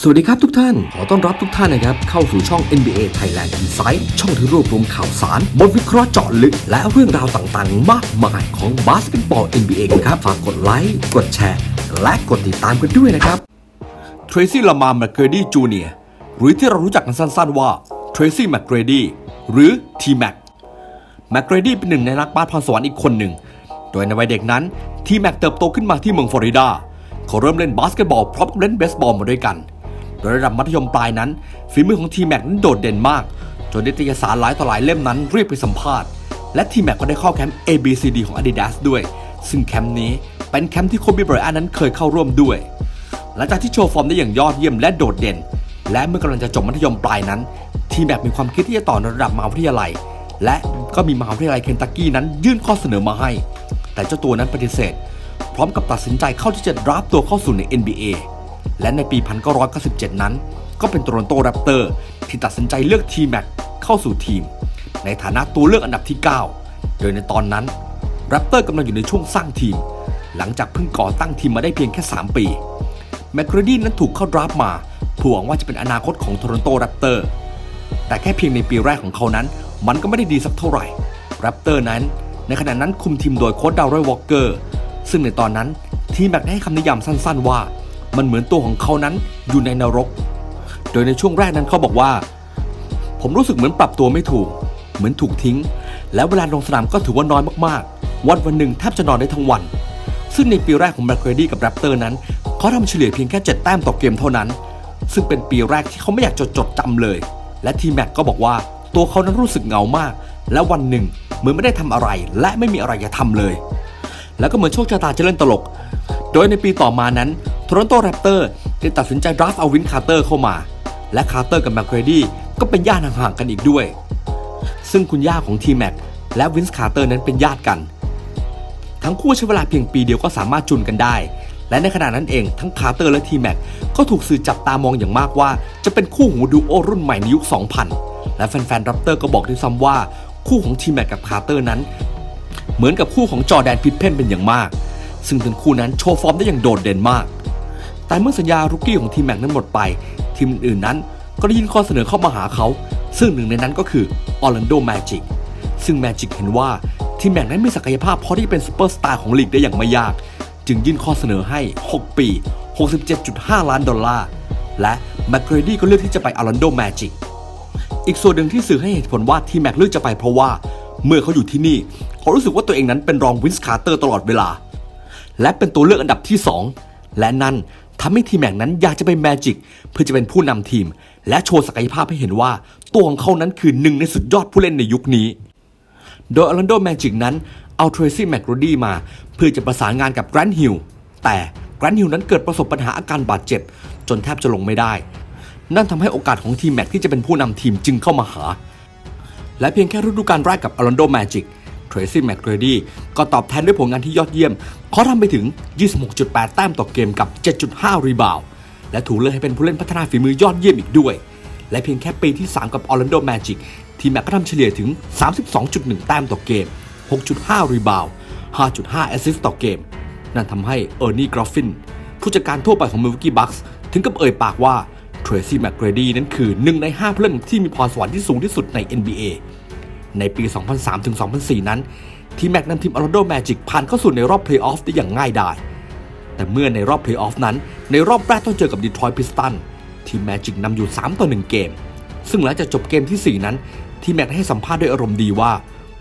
สวัสดีครับทุกท่าน ขอต้อนรับทุกท่านนะครับ เข้าสู่ช่อง NBA Thailand Insight ช่องที่รวบรวมข่าวสาร บทวิเคราะห์เจาะลึก และเรื่องราวต่างๆ มากมายของบาสเกตบอล NBA กันครับ ฝากกดไลค์ กดแชร์ และกดติดตามกันด้วยนะครับเทรซี่ลามาแมคเกรดี้จูเนียหรือที่เรารู้จักกันสั้นๆว่าเทรซี่แมคเกรดี้หรือทีแมแมคเกรดี้เป็นหนึ่งในนักบาสพรสวรรค์อีกคนหนึ่ง โดยในวัยเด็กนั้นทีแม็กเติบโตขึ้นมาที่เมืองฟลอริดาเขาเริ่มเล่นบาสเกตบอลพร้อมกับเล่นเบสบอลมาด้วยกัน โดยระดับมัธยมปลายนั้น ฝีมือของทีแม็กนั้นโดดเด่นมาก จนนิตยสารหลายต่อหลายเล่มนั้นเรียกไปสัมภาษณ์ และทีแม็กก็ได้เข้าแคมป์ ABCD ของ Adidas ด้วย ซึ่งแคมป์นี้เป็นแคมป์ที่โคบีไบรอันนั้นเคยเข้าร่วมด้วย หลังจากที่โชว์ฟอร์มได้อย่างยอดเยี่ยมและโดดเด่น และเมื่อกำลังจะจบมัธยมปลายนั้น ทีแมแบบมีความคิดที่จะต่อในระดับมหาวิทยาลัย และก็มีมหาวิทยาลัยเคนตักกี้นั้นยื่นข้อเสนอมาให้ แต่เจ้าตัวนั้นปฏิเสธ พร้อมกับตัดสินใจเข้าที่จะรับตัวเข้าสู่ใน NBA และในปี 1997 นั้น ก็เป็นโตรอนโตแรปเตอร์ที่ตัดสินใจเลือกทีแม็กเข้าสู่ทีม ในฐานะตัวเลือกอันดับที่ 9 โดยในตอนนั้นแรปเตอร์กำลังอยู่ในช่วงสร้างทีม หลังจากเพิ่งก่อตั้งทีมมาได้เพียงแค่ 3 ปีแมคกรดี้นั้นถูกเข้าดราฟมาเพื่อหวังว่าจะเป็นอนาคตของโทรอนโตแรปเตอร์แต่แค่เพียงในปีแรกของเขานั้น มันก็ไม่ได้ดีสักเท่าไหร่แรปเตอร์นั้น ในขณะนั้นคุมทีมโดยโค้ชดาวรอยวอลเกอร์ซึ่งในตอนนั้นทีมแบกได้ให้คำนิยามสั้นๆว่า มันเหมือนตัวของเขานั้นอยู่ในนรก โดยในช่วงแรกนั้นเขาบอกว่า ผมรู้สึกเหมือนปรับตัวไม่ถูก เหมือนถูกทิ้ง แล้วเวลาลงสนามก็ถือว่าน้อยมากๆ วันวันหนึ่งแทบจะนอนได้ทั้งวัน ซึ่งในปีแรกของแบรเกรดี้กับแรปเตอร์นั้นเขาทำเฉลี่ยเพียงแค่7แต้มต่อเกมเท่านั้น ซึ่งเป็นปีแรกที่เขาไม่อยากจดจดจำเลย และทีแม็กก็บอกว่าตัวเขานั้นรู้สึกเหงามาก และวันหนึ่งเหมือนไม่ได้ทำอะไร และไม่มีอะไรจะทำเลย แล้วก็เหมือนโชคชะตาจะเล่นตลก โดยในปีต่อมานั้น โทรอนโตแรปเตอร์ได้ตัดสินใจดราฟเอาวินคาร์เตอร์เข้ามา และคาร์เตอร์กับแมคเกรดี้ก็เป็นญาติห่างๆกันอีกด้วย ซึ่งคุณย่าของทีแม็กและวินส์คาร์เตอร์นั้นเป็นญาติกัน ทั้งคู่ใช้เวลาเพียงปีเดียวก็สามารถจุนกันได้ และในขณะนั้นเองทั้งคาร์เตอร์และทีแม็กก็ถูกสื่อจับตามองอย่างมากว่า จะเป็นคู่หูดูโอรุ่นใหม่ในยุค 2000 และแฟนๆรับเตอร์ก็บอกด้วยซ้ำว่าคู่ของทีแม็กกับคาร์เตอร์นั้น เหมือนกับคู่ของจอแดนพิทเพนเป็นอย่างมาก ซึ่งทั้งคู่นั้นโชว์ฟอร์มได้อย่างโดดเด่นมาก แต่เมื่อสัญญารุกกี้ของทีมแม็กนั้นหมดไป ทีมอื่นนั้นก็ได้ยินข้อเสนอเข้ามาหาเขา ซึ่งหนึ่งในนั้นก็คือออร์แลนโดแมจิกซึ่งแมจิกเห็นว่าทีมแม็กนั้นมีศักยภาพพอที่เป็นซูเปอร์สตาร์ของลีกได้อย่างไม่ยาก จึงยื่นข้อเสนอให้ 6 ปี 67.5 ล้านดอลลาร์ และแมคเกรดี้ก็เลือกที่จะไปออร์แลนโดแมจิกอีกส่วนหนึ่งที่สื่อให้เหตุผลว่าทีมแม็กเลือกจะไปเพราะว่า เมื่อเขาอยู่ที่นี่เขารู้สึกว่าตัวเองนั้นเป็นรองวินส์คาร์เตอร์ตลอดเวลา และเป็นตัวเลือกอันดับที่ 2 และนั่น ทำให้ทีมแม็กนั้นอยากจะไปแมจิกเพื่อจะเป็นผู้นำทีม และโชว์ศักยภาพให้เห็นว่า ตัวของเขานั้นคือหนึ่งในสุดยอดผู้เล่นในยุคนี้ โดยอ r แลนโดแมจิกนั้นเอาเทรซี่แมคโรดี้มา เพื่อจะประสานงานกับแกรนฮิลแต่แกรนฮิลนั้นเกิดประสบปัญหาอาการบาดเจ็บ จนแทบจะลงไม่ได้ นั่นทำให้โอกาสของทีมแม็กที่จะเป็นผู้นำทีมจึงเข้ามาหา และเพียงแค่ฤดูกาลแรกกับอ r แลนโดแมจิก เทรซี่แมคเกรดี้ก็ตอบแทนด้วยผลงานที่ยอดเยี่ยม เขาทำไปถึง 26.8 แต้มต่อเกมกับ 7.5 รีบาวด์และถูกเลือกให้เป็นผู้เล่นพัฒนาฝีมือยอดเยี่ยมอีกด้วย และเพียงแค่ปีที่ 3 กับอ r แลนโดแมจิกทีมแม็กก็ทำเฉลี่ยถึง 32.1 แต้มต่อเกม 6.5 รีบาวด์5.5 แอสซิสต์ต่อเกม นั่นทำให้เออร์นี่กรอฟฟินผู้จัดการทั่วไปของมิลวอกกี้บัคส์ถึงกับเอ่ยปากว่าเทรซี่แมคเกรดี้นั้นคือหนึ่งใน 5 ผู้เล่นที่มีพรสวรรค์ที่สูงที่สุดใน NBA ในปี 2003-2004 นั้น ทีแม็กนำทีมออร์แลนโดแมจิกผ่านเข้าสู่ในรอบเพลย์ออฟได้อย่างง่ายดาย แต่เมื่อในรอบเพลย์ออฟนั้น ในรอบแรกต้องเจอกับดีทรอยต์พิสตัน ทีมแมจิกนำอยู่ 3 ต่อ 1 เกม ซึ่งหลังจากจบเกมทีสี่ 4 นั้น ทีแม็กให้สัมภาษณ์ด้วยอารมณ์ดีว่า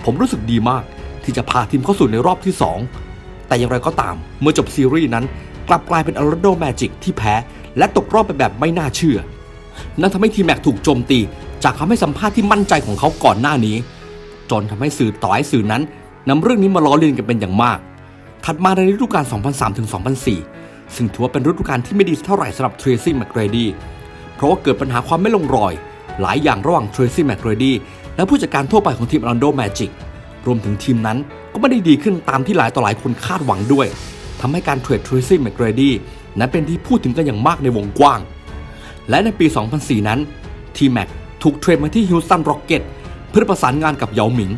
ผมรู้สึกดีมากที่จะพาทีมเข้าสู่ในรอบที่ 2 แต่อย่างไรก็ตาม เมื่อจบซีรีส์นั้น กลับกลายเป็นออร์แลนโดแมจิกที่แพ้ และตกรอบไปแบบไม่น่าเชื่อ นั่นทำให้ทีแม็กถูกโจมตีจากคำให้สัมภาษณ์ที่มั่นใจของเขาก่อนหน้านี้ จนทำให้สื่อต่อให้สื่อนั้นนำเรื่องนี้มาล้อเลียนกันเป็นอย่างมาก ถัดมาในฤดูกาล 2003 ถึง 2004 ซึ่งถือว่าเป็นฤดูกาลที่ไม่ดีเท่าไหร่สำหรับเทรซี่แมคเกรดีเพราะว่าเกิดปัญหาความไม่ลงรอย หลายอย่างระหว่างเทรซี่แมคเกรดีและผู้จัดการทั่วไปของทีมอ r แลนโดแมจิกรวมถึงทีมนั้นก็ไม่ได้ดีขึ้นตามที่หลายต่อหลายคนคาดหวังด้วยทำให้การเทรดเทรซี่แมคเกรดีนั้นเป็นที่พูดถึงกันอย่างมากในวงกว้าง และในปี 2004 นั้นทีแม็กถูกเทรดมาที่ฮิวสตันร็อกเก็ต พื่อประสานงานกับเหยาหมิง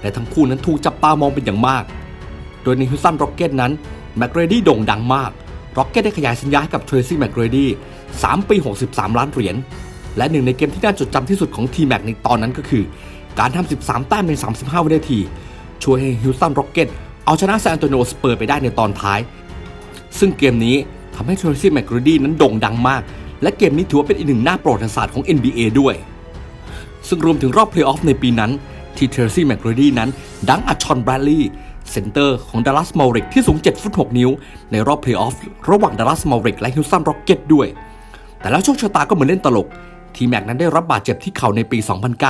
และทั้งคู่นั้นถูกจับตามองเป็นอย่างมาก โดยในฮิวสันร็อกเก็ตนั้นแมคเรดี้โด่งดังมากร็อกเก็ตได้ขยายสัญญาให้กับเทรซี่แมคเรดี้3ปี 63 ล้านเหรียญ และหนึ่งในเกมที่น่าจดจำที่สุดของทีแม็กในตอนนั้นก็คือ การทำ 13 แต้มใน 35 วินาที ช่วยให้ฮิวสันร็อกเก็ตเอาชนะซานโตนิโอสเปอร์ไปได้ในตอนท้าย ซึ่งเกมนี้ทำให้เทรซี่แมคกรดี้นั้นโด่งดังมาก และเกมนี้ถือว่าเป็นอีกหนึ่งหน้าประวัติศาสตร์ของ NBA ด้วย ซึ่งรวมถึงรอบเพลย์ออฟในปีนั้น ที่เทอร์ซี่แมคกรดีนั้น ดังอัดชอนแบรดลีย์เซนเตอร์ของดัลลัสมาริกที่สูง 7 ฟุต 6 นิ้ว ในรอบเพลย์ออฟระหว่างดัลลัสมาริกและฮิวสันร็อกเก็ตด้วย แต่แล้วโชคชะตาก็เหมือนเล่นตลก ทีแม็กนั้นได้รับบาดเจ็บที่เข่าในปี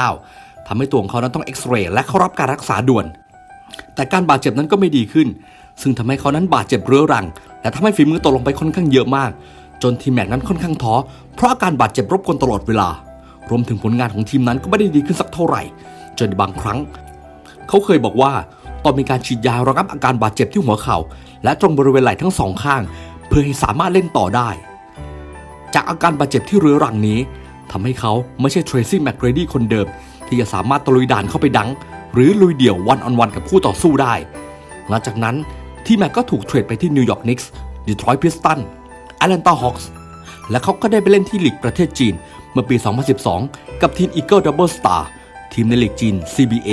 2009ทำให้ตัวของเขานั้นต้องเอ็กซเรย์และเข้ารับการรักษาด่วน แต่การบาดเจ็บนั้นก็ไม่ดีขึ้น ซึ่งทำให้เขานั้นบาดเจ็บเรื้อรัง และทำให้ฝีมือตกลงไปค่อนข้างเยอะมาก จนทีแม็กนั้นค่อนข้างท้อเพราะอาการบาดเจ็บรบกวนตลอดเวลา รวมถึงผลงานของทีมนั้นก็ไม่ได้ดีขึ้นสักเท่าไหร่จนบางครั้ง เขาเคยบอกว่าตอนมีการฉีดยาระงับอาการบาดเจ็บที่หัวเข่าและตรงบริเวณไหล่ทั้งสองข้าง เพื่อให้สามารถเล่นต่อได้ จากอาการบาดเจ็บที่เรื้อรังนี้ทำให้เขาไม่ใช่เทรซี่แมคเกรดี้คนเดิม ที่จะสามารถตะลุยด่านเข้าไปดัง หรือลุยเดี่ยววันออนวันกับคู่ต่อสู้ได้ หลังจากนั้นที่แม็กก็ถูกเทรดไปที่นิวยอร์กนิกส์ดีทรอยต์พิสตันแอตแลนตาฮอคส์และเขาก็ได้ไปเล่นที่ลีกประเทศจีน เมื่อปี 2012 กับทีม Eagle Double Star ทีมในลีกจีน CBA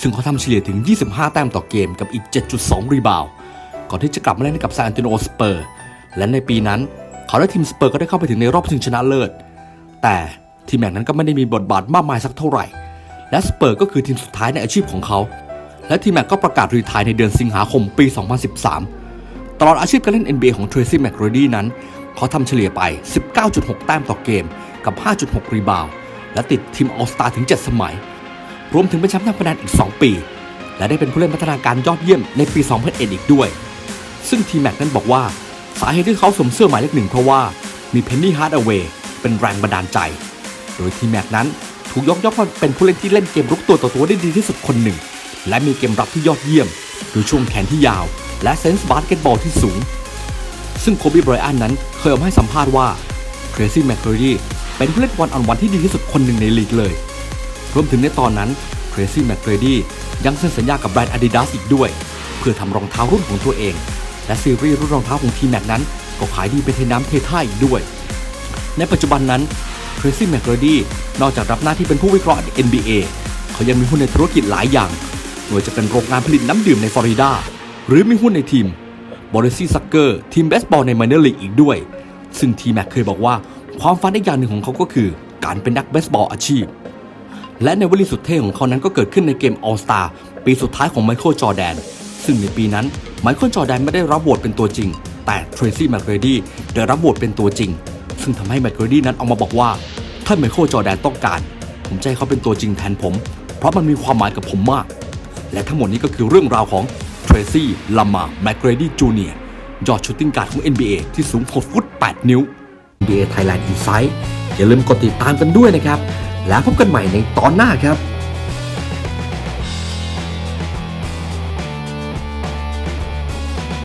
ซึ่งเขาทำเฉลี่ยถึง 25 แต้มต่อเกมกับอีก 7.2 รีบาวก่อนที่จะกลับมาเล่นกับซานติโนสเปอร์ และในปีนั้น เขาและทีมสเปอร์ก็ได้เข้าไปถึงในรอบชิงชนะเลิศ แต่ทีมแม็กนั้นก็ไม่ได้มีบทบาทมากมายสักเท่าไหร่ และสเปอร์ก็คือทีมสุดท้ายในอาชีพของเขา และทีมแม็กก็ประกาศรีไทายในเดือนสิงหาคมปี 2013 ตลอดอาชีพการเล่น NBA ของเทรซี่แมคโรดี้นั้น เขาทำเฉลี่ยไป 19.6 แต้มต่อเกมกับ 5.6 รีบาวและติดทีมออสตาถึง 7 สมัย รวมถึงเป็นแชมป์ทำคะแนนอีก 2 ปี และได้เป็นผู้เล่นพัฒนาการยอดเยี่ยมในปี 2001 อีกด้วย ซึ่งทีแม็กนั้นบอกว่า สาเหตุที่เขาสวมเสื้อหมายเลขหนึ่งเพราะว่ามีเพนนี่ฮาร์ดเอาเวย์เป็นแรงบันดาลใจ โดยทีแม็กนั้นถูกยกย่องว่าเป็นผู้เล่นที่เล่นเกมรุกตัวต่อตัวได้ดีที่สุดคนหนึ่ง และมีเกมรับที่ยอดเยี่ยม โดยช่วงแขนที่ยาว และเซนส์บาสเกตบอลที่สูง ซึ่งโคบีไบรอันนั้นเคยออกมาให้สัมภาษณ์ว่าเทรซี่แมคเคอรีเป็นผู้เล่นวันออนวันที่ดีที่สุดคนหนึ่งในลีกเลย รวมถึงในตอนนั้นเทรซี่แมคเ r รดี้ยังเซ็นสัญญากับแบรนด์ Adidas อีกด้วย เพื่อทำรองเท้ารุ่นของตัวเอง และซีรีส์รุ่นรองเท้าของทีมแม็กนั้นก็ขายดีเป็นเทน้ำเทท่าอีกด้วย ในปัจจุบันนั้นเทรซี่แมคเ r รดี้นอกจากรับหน้าที่เป็นผู้วิเคราะห์ NBA เขายังมีหุ้นในธุรกิจหลายอย่างไม่ว่าจะเป็นโรงงานผลิตน้ำดื่มในฟลอริดาหรือมีหุ้นในทีม บริซี่ซักเกอร์ทีมเบสบอลในม i เนอร์ลีกอีกด้วย ซึ่งทีแม็กเคยบอกว่า ความฝันอีกอย่างหนึ่งของเขาก็คือ การเป็นนักเบสบอลอาชีพ และในวลีสุดเท่ของเขานั้นก็เกิดขึ้นในเกม All Star ปีสุดท้ายของไมเคิลจอแดน ซึ่งในปีนั้นไมเคิลจอแดนไม่ได้รับโหวตเป็นตัวจริง แต่เทรซี่แมคเรดี้ได้รับโหวตเป็นตัวจริง ซึ่งทำให้แมคเรดี้นั้นออกมาบอกว่าถ้าไมเคิลจอแดนต้องการ ผมจะให้เขาเป็นตัวจริงแทนผม เพราะมันมีความหมายกับผมมาก และทั้งหมดนี้ก็คือเรื่องราวของ เทรซี่ลามาแมคเกรดี้จูเนียร์ยอดชุดติ้งการ์ดของ NBA ที่สูง 6 ฟุต 8 นิ้ว NBA Thailand Insight อย่าลืมกดติดตามกันด้วยนะครับ แล้วพบกันใหม่ในตอนหน้าครับ